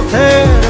poter